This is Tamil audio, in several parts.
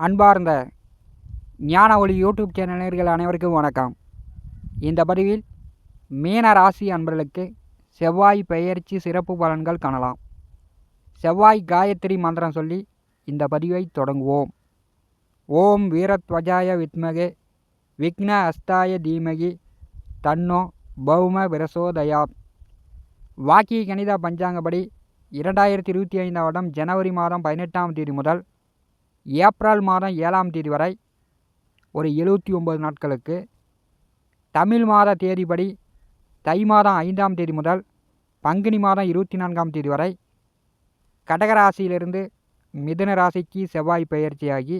அன்பார்ந்த ஞான ஒளி யூடியூப் சேனலர்கள் அனைவருக்கும் வணக்கம். இந்த பதிவில் மீன ராசி அன்பர்களுக்கு செவ்வாய் பெயர்ச்சி சிறப்பு பலன்கள் காணலாம். செவ்வாய் காயத்ரி மந்திரம் சொல்லி இந்த பதிவை தொடங்குவோம். ஓம் வீரத்வஜாய வித்மகே விக்ன அஸ்தாய தீமகி தன்னோ பௌம விரசோதயாத் வாக்கிய கணித பஞ்சாங்கப்படி இரண்டாயிரத்தி இருபத்தி ஐந்தாம் வருடம் ஜனவரி மாதம் பதினெட்டாம் தேதி முதல் ஏப்ரல் மாதம் ஏழாம் தேதி வரை ஒரு எழுபத்தி ஒம்பது நாட்களுக்கு தமிழ் மாத தேதிப்படி தை மாதம் ஐந்தாம் தேதி முதல் பங்குனி மாதம் இருபத்தி நான்காம் தேதி வரை கடகராசியிலிருந்து மிதுன ராசிக்கு செவ்வாய் பெயர்ச்சியாகி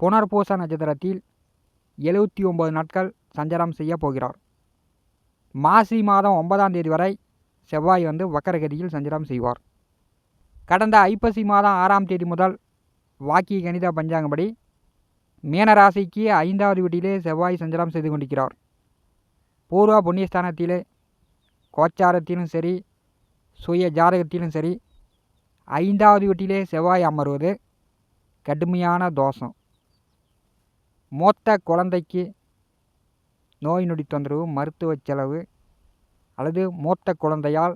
புனர்பூச நட்சத்திரத்தில் எழுபத்தி ஒம்பது நாட்கள் சஞ்சாரம் செய்ய போகிறார். மாசி மாதம் ஒன்பதாம் தேதி வரை செவ்வாய் வந்து வக்கரகதியில் சஞ்சாரம் செய்வார். கடந்த ஐப்பசி மாதம் ஆறாம் தேதி முதல் வாக்கிய கணித பஞ்சாங்கப்படி மீனராசிக்கு ஐந்தாவது வீட்டிலே செவ்வாய் சஞ்சாரம் செய்து கொண்டிருக்கிறார். பூர்வ புண்ணியஸ்தானத்திலே கோச்சாரத்திலும் சரி சுய ஜாதகத்திலும் சரி ஐந்தாவது வீட்டிலே செவ்வாய் அமர்வது கடுமையான தோஷம். மூத்த குழந்தைக்கு நோய் நொடி தொந்தரவு மருத்துவ செலவு அல்லது மூத்த குழந்தையால்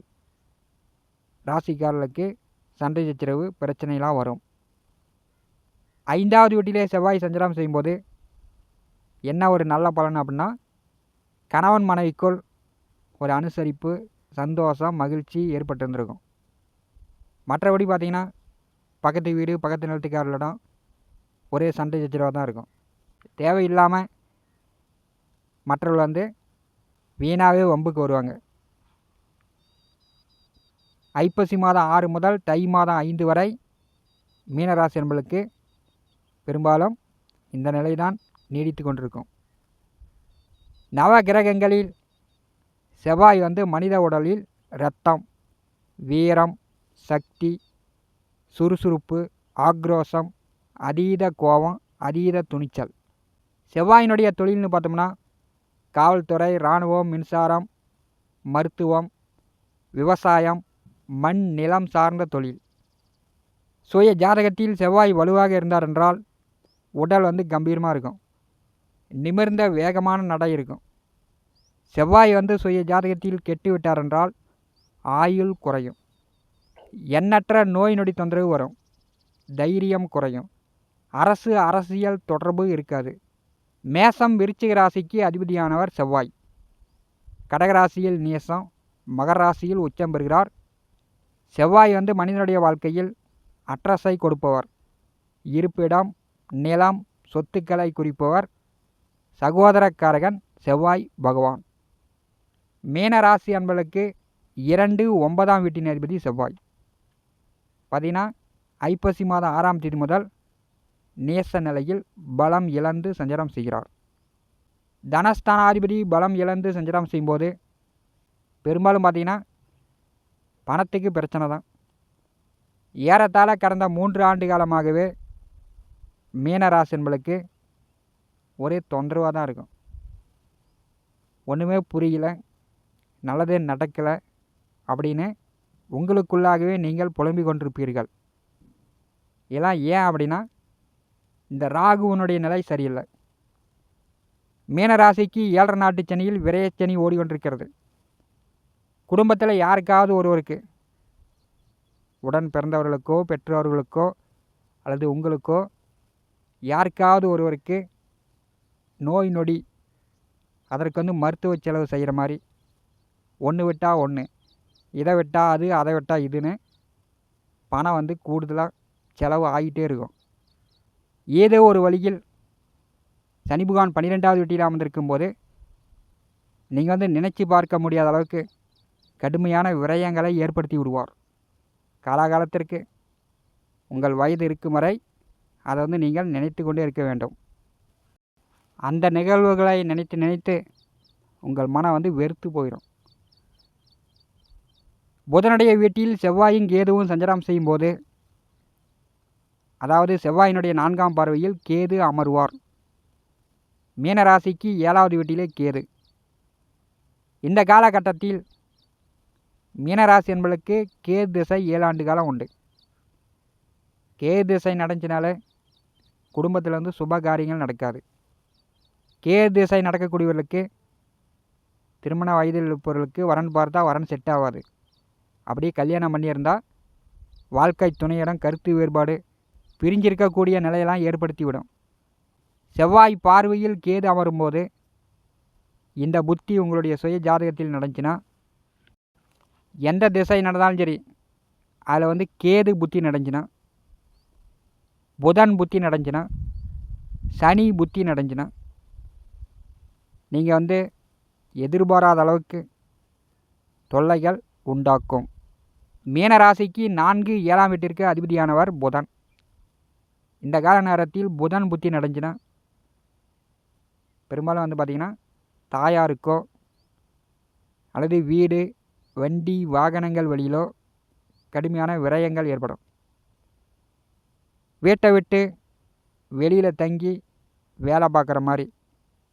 ராசிக்காரர்களுக்கு சண்டை சச்சரவு பிரச்சனைலாம் வரும். ஐந்தாவது வீட்டிலே செவ்வாய் சஞ்சாரம் செய்யும்போது என்ன ஒரு நல்ல பலன் அப்படின்னா கணவன் மனைவிக்குள் ஒரு அனுசரிப்பு சந்தோஷம் மகிழ்ச்சி ஏற்பட்டிருந்திருக்கும். மற்றபடி பார்த்திங்கன்னா பக்கத்து வீடு பக்கத்து நிலத்துக்காரர்களிடம் ஒரே சண்டை சச்சரவாக தான் இருக்கும். தேவையில்லாமல் மற்றவர்கள் வந்து வீணாகவே வம்புக்கு வருவாங்க. ஐப்பசி மாதம் ஆறு முதல் தை மாதம் ஐந்து வரை மீனராசி என்பளுக்கு பெரும்பாலும் இந்த நிலைதான் நீடித்து கொண்டிருக்கும். நவ கிரகங்களில் செவ்வாய் வந்து மனித உடலில் இரத்தம் வீரம் சக்தி சுறுசுறுப்பு ஆக்ரோஷம் அதீத கோபம் அதீத துணிச்சல். செவ்வாயினுடைய தொழில்னு பார்த்தோம்னா காவல்துறை இராணுவம் மின்சாரம் மருத்துவம் விவசாயம் மண் நிலம் சார்ந்த தொழில். சுய ஜாதகத்தில் செவ்வாய் வலுவாக இருந்தார் என்றால் உடல் வந்து கம்பீரமாக இருக்கும். நிமிர்ந்த வேகமான நடை இருக்கும். செவ்வாய் வந்து சுய ஜாதகத்தில் கெட்டு விட்டார் என்றால் ஆயுள் குறையும். எண்ணற்ற நோய் நொடி தொந்தரவு வரும். தைரியம் குறையும். அரசு அரசியல் தொடர்பு இருக்காது. மேசம் விருச்சிக ராசிக்கு அதிபதியானவர் செவ்வாய். கடகராசியில் நேசம் மகர ராசியில் உச்சம் பெறுகிறார். செவ்வாய் வந்து மனிதனுடைய வாழ்க்கையில் அட்ரஸை கொடுப்பவர். இருப்பிடம் நிலம் சொத்துக்களை குறிப்பவர் சகோதரக்காரகன் செவ்வாய் பகவான். மீனராசி அன்பளுக்கு அன்பர்களுக்கு இரண்டு ஒன்பதாம் வீட்டின் அதிபதி செவ்வாய். பார்த்தீங்கன்னா ஐப்பசி மாதம் ஆறாம் தேதி முதல் நேச நிலையில் பலம் இழந்து சஞ்சாரம் செய்கிறார். தனஸ்தானாதிபதி பலம் இழந்து சஞ்சாரம் செய்யும்போது பெரும்பாலும் பார்த்தீங்கன்னா பணத்துக்கு பிரச்சனை தான். ஏறத்தாழ கடந்த மூன்று ஆண்டு காலமாகவே மீனராசி என்பளுக்கு ஒரே தொந்தரவாக தான் இருக்கும். ஒன்றுமே புரியல நல்லதே நடக்கலை அப்படின்னு உங்களுக்குள்ளாகவே நீங்கள் புலம்பிக் கொண்டிருப்பீர்கள். இதெல்லாம் ஏன் அப்படின்னா இந்த ராகுவனுடைய நிலை சரியில்லை. மீனராசிக்கு ஏழரை நாட்டு சனியில் விரயச்சனி ஓடிக்கொண்டிருக்கிறது. குடும்பத்தில் யாருக்காவது ஒருவருக்கு உடன் பிறந்தவர்களுக்கோ பெற்றோர்களுக்கோ அல்லது உங்களுக்கோ யாருக்காவது ஒருவருக்கு நோய் நொடி அதற்கு வந்து மருத்துவ செலவு செய்கிற மாதிரி ஒன்று விட்டால் ஒன்று இதை விட்டால் அது அதை விட்டால் இதுன்னு பணம் வந்து கூடுதலாக செலவு ஆகிட்டே இருக்கும். ஏதோ ஒரு வழியில் சனி பகவான் பன்னிரெண்டாவது வீட்டில் அமர்ந்திருக்கும் போது நீங்கள் வந்து நினச்சி பார்க்க முடியாத அளவுக்கு கடுமையான விரயங்களை ஏற்படுத்தி விடுவார். காலாகாலத்திற்கு உங்கள் வயது இருக்கும் வரை அதை வந்து நீங்கள் நினைத்து கொண்டே இருக்க வேண்டும். அந்த நிகழ்வுகளை நினைத்து நினைத்து உங்கள் மனம் வந்து வெறுத்து போயிடும் புதனுடைய வீட்டில் செவ்வாயும் கேதுவும் சஞ்சாரம் செய்யும்போது அதாவது செவ்வாயினுடைய நான்காம் பார்வையில் கேது அமர்வார். மீனராசிக்கு ஏழாவது வீட்டிலே கேது. இந்த காலகட்டத்தில் மீனராசி என்பளுக்கு கேது திசை ஏழாண்டு காலம் உண்டு. கேது திசை நடந்துச்சுனாலே குடும்பத்தில் வந்து சுப காரியங்கள் நடக்காது. கேது திசை நடக்கக்கூடியவர்களுக்கு திருமண வயதில் இருப்பவர்களுக்கு வரன் பார்த்தா வரன் செட் ஆகாது அப்படியே கல்யாணம் பண்ணியிருந்தால் வாழ்க்கை துணையிடம் கருத்து வேறுபாடு பிரிஞ்சிருக்கக்கூடிய நிலையெல்லாம் ஏற்படுத்திவிடும். செவ்வாய் பார்வையில் கேது அமரும்போது இந்த புத்தி உங்களுடைய சுய ஜாதகத்தில் நடந்துச்சுன்னா எந்த திசை நடந்தாலும் சரி அதில் வந்து கேது புத்தி நடந்துச்சுன்னா புதன் புத்தி நடந்துச்சுன்னா சனி புத்தி நடந்துச்சுன்னா நீங்கள் வந்து எதிர்பாராத அளவுக்கு தொல்லைகள் உண்டாக்கும். மீன ராசிக்கு நான்கு ஏழாம் வீட்டிற்கு அதிபதியானவர் புதன். இந்த கால நேரத்தில் புதன் புத்தி நடந்துச்சுன்னா பெரும்பாலும் வந்து பார்த்திங்கன்னா தாயாருக்கோ அல்லது வீடு வண்டி வாகனங்கள் வழியிலோ கடுமையான விரயங்கள் ஏற்படும். வீட்டை விட்டு வெளியில் தங்கி வேலை பார்க்குற மாதிரி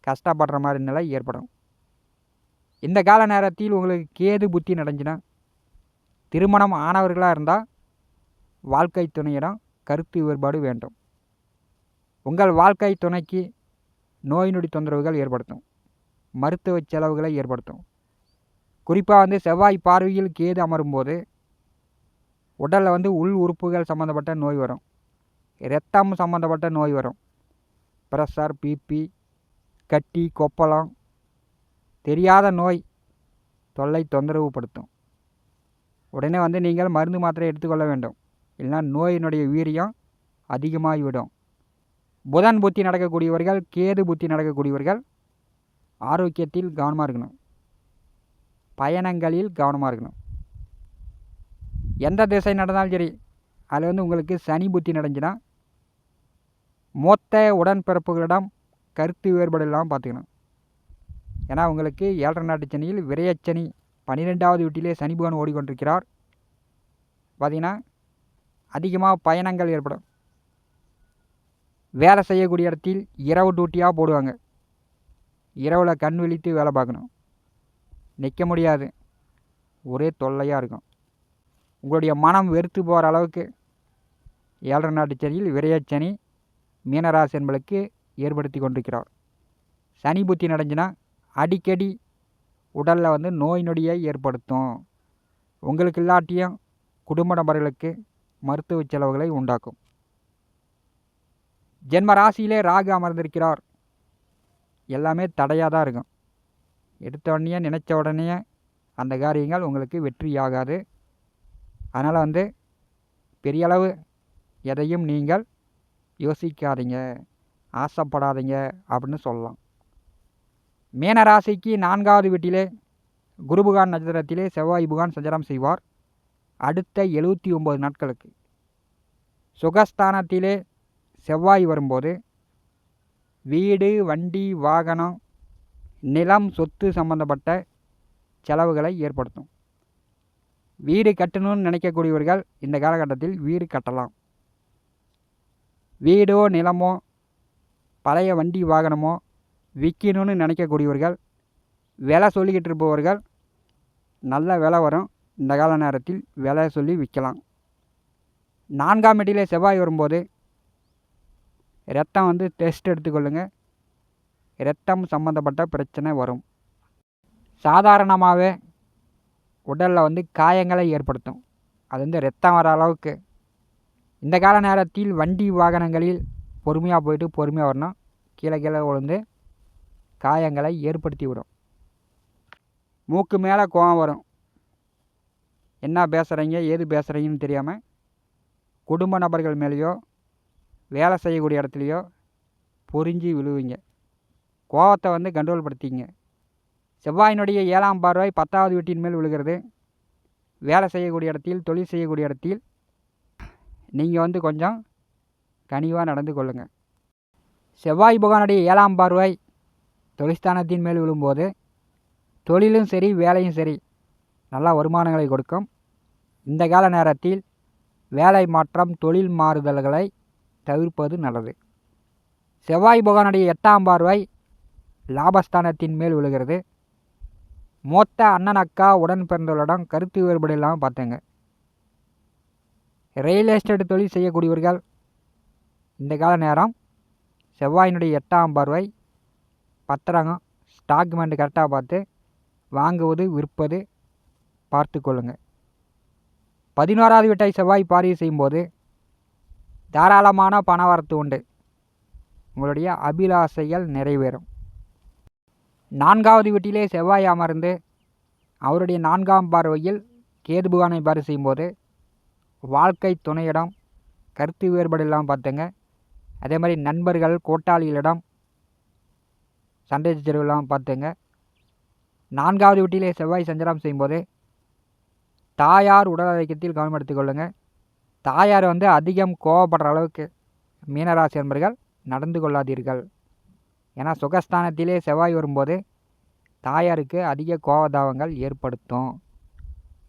கஷ்டப்படுற மாதிரி நிலை ஏற்படும். இந்த கால நேரத்தில் உங்களுக்கு கேது புத்தி நடந்துச்சுன்னா திருமணம் ஆனவர்களாக இருந்தால் வாழ்க்கை துணையிடம் கருத்து வேறுபாடு வேண்டும். உங்கள் வாழ்க்கை துணைக்கு நோய் நொடி தொந்தரவுகள் ஏற்படுத்தும். மருத்துவ செலவுகளை ஏற்படுத்தும். குறிப்பாக வந்து செவ்வாய் பார்வையில் கேது அமரும்போது உடலில் வந்து உள் உறுப்புகள் சம்மந்தப்பட்ட நோய் வரும். ரத்தம் சம்மந்தப்பட்ட நோய் வரும். ப்ரெஷர் பிபி கட்டி கொப்பளம் தெரியாத நோய் தொல்லை தொந்தரவுப்படுத்தும் உடனே வந்து நீங்கள் மருந்து மாத்திரை எடுத்துக்கொள்ள வேண்டும். இல்லைனா நோயினுடைய வீரியம் அதிகமாகிவிடும். புதன் புத்தி நடக்கக்கூடியவர்கள் கேது புத்தி நடக்கக்கூடியவர்கள் ஆரோக்கியத்தில் கவனமாக இருக்கணும். பயணங்களில் கவனமாக இருக்கணும். எந்த திசை நடந்தாலும் சரி அதில் வந்து உங்களுக்கு சனி புத்தி நடந்துச்சுன்னா மொத்த உடன்பிறப்புகளிடம் கருத்து வேறுபாடு இல்லாமல் பார்த்துக்கணும். ஏன்னா உங்களுக்கு ஏழரை நாட்டு சனியில் விரையச்சனி பன்னிரெண்டாவது வீட்டிலே சனி பகவான் ஓடிக்கொண்டிருக்கிறார். பார்த்திங்கன்னா அதிகமாக பயணங்கள் ஏற்படும். வேலை செய்யக்கூடிய இடத்தில் இரவு டூட்டியாக போடுவாங்க. இரவில் கண் விழித்து வேலை பார்க்கணும். நிற்க முடியாது. ஒரே தொல்லையாக இருக்கும். உங்களுடைய மனம் வெறுத்து போகிற அளவுக்கு ஏழரை நாட்டு சனியில் விரையச்சனி மீனராசி என்பளுக்கு ஏற்படுத்தி கொண்டிருக்கிறார். சனி புத்தி நடந்துச்சுன்னா அடிக்கடி உடலில் வந்து நோய் நொடியை ஏற்படுத்தும். உங்களுக்கு இல்லாட்டியும் குடும்ப நபர்களுக்கு மருத்துவ செலவுகளை உண்டாக்கும். ஜென்ம ராசியிலே ராகு அமர்ந்திருக்கிறார். எல்லாமே தடையாக தான் இருக்கும். எடுத்த உடனே நினச்ச உடனே அந்த காரியங்கள் உங்களுக்கு வெற்றியாகாது அதனால் வந்து பெரிய அளவு எதையும் நீங்கள் யோசிக்காதீங்க ஆசைப்படாதீங்க அப்படின்னு சொல்லலாம். மீன ராசிக்கு நான்காவது வீட்டிலே குருபுகான் நட்சத்திரத்திலே செவ்வாய் புகான் சஞ்சாரம் செய்வார். அடுத்த எழுபத்தி ஒம்பது நாட்களுக்கு. சுகஸ்தானத்திலே செவ்வாய் வரும்போது வீடு வண்டி வாகனம் நிலம் சொத்து சம்பந்தப்பட்ட செலவுகளை ஏற்படுத்தும். வீடு கட்டணும்னு நினைக்கக்கூடியவர்கள் இந்த காலகட்டத்தில் வீடு கட்டலாம். வீடோ நிலமோ பழைய வண்டி வாகனமோ விற்கணும்னு நினைக்கக்கூடியவர்கள் விலை சொல்லிக்கிட்டு இருப்பவர்கள் நல்ல விலை வரும். இந்த கால நேரத்தில் விலை சொல்லி விற்கலாம். நான்காம் இடையிலே செவ்வாய் வரும்போது ரத்தம் வந்து டெஸ்ட் எடுத்துக்கொள்ளுங்கள் இரத்தம் சம்மந்தப்பட்ட பிரச்சனை வரும். சாதாரணமாகவே உடலில் வந்து காயங்களை ஏற்படுத்தும். அது வந்து ரத்தம் வர அளவுக்கு இந்த கால நேரத்தில் வண்டி வாகனங்களில் பொறுமையாக போயிட்டு பொறுமையாக வரணும். கீழே கீழே விழுந்து காயங்களை ஏற்படுத்தி விடும் மூக்கு மேலே கோவம் வரும். என்ன பேசுகிறீங்க ஏது பேசுகிறீங்கன்னு தெரியாமல் குடும்ப நபர்கள் மேலேயோ வேலை செய்யக்கூடிய இடத்துலையோ பொறிஞ்சி விழுவீங்க. கோவத்தை வந்து கண்ட்ரோல் படுத்திங்க செவ்வாயினுடைய ஏழாம் பார்வை பத்தாவது வீட்டின் மேல் விழுகிறது. வேலை செய்யக்கூடிய இடத்தில் தொழில் செய்யக்கூடிய இடத்தில் நீங்கள் வந்து கொஞ்சம் கனிவாக நடந்து கொள்ளுங்கள் செவ்வாய் புகானுடைய ஏழாம் பார்வை தொழிற்ஸ்தானத்தின் மேல் விழும்போது தொழிலும் சரி வேலையும் சரி நல்லா வருமானங்களை கொடுக்கும். இந்த கால நேரத்தில் வேலை மாற்றம் தொழில் மாறுதல்களை தவிர்ப்பது நல்லது. செவ்வாய் புகானுடைய எட்டாம் பார்வை லாபஸ்தானத்தின் மேல் விழுகிறது. மூத்த அண்ணன் அக்கா உடன் பிறந்தவர்களிடம் கருத்து வேறுபாடு இல்லாமல் பார்த்தேங்க. ரியல் எஸ்டேட் தொழில் செய்யக்கூடியவர்கள் இந்த கால நேரம் செவ்வாயினுடைய எட்டாம் பார்வை பத்திரகம் டாக்குமெண்ட் கரெக்டாக பார்த்து வாங்குவது விற்பது பார்த்து கொள்ளுங்கள் பதினோராவது வீட்டை செவ்வாய் பார்வை செய்யும்போது தாராளமான பணவரத்து உண்டு. உங்களுடைய அபிலாசைகள் நிறைவேறும். நான்காவது வீட்டிலே செவ்வாய் அமர்ந்து அவருடைய நான்காம் பார்வையில் கேது புகானை பாரி செய்யும்போது வாழ்க்கை துணையிடம் கருத்து வேறுபாடு இல்லாமல் பார்த்துங்க அதே மாதிரி நண்பர்கள் கூட்டாளிகளிடம் சண்டை சச்சரவு இல்லாமல் பார்த்துங்க நான்காவது வீட்டிலே செவ்வாய் சஞ்சாரம் செய்யும்போது தாயார் உடல் ஆரோக்கியத்தில் கவனம் எடுத்துக்கொள்ளுங்க தாயார் வந்து அதிகம் கோவப்படுற அளவுக்கு மீனராசி நண்பர்கள் நடந்து கொள்ளாதீர்கள். ஏன்னா சுகஸ்தானத்திலே செவ்வாய் வரும்போது தாயாருக்கு அதிக கோபதாபங்கள் ஏற்படுத்தும்.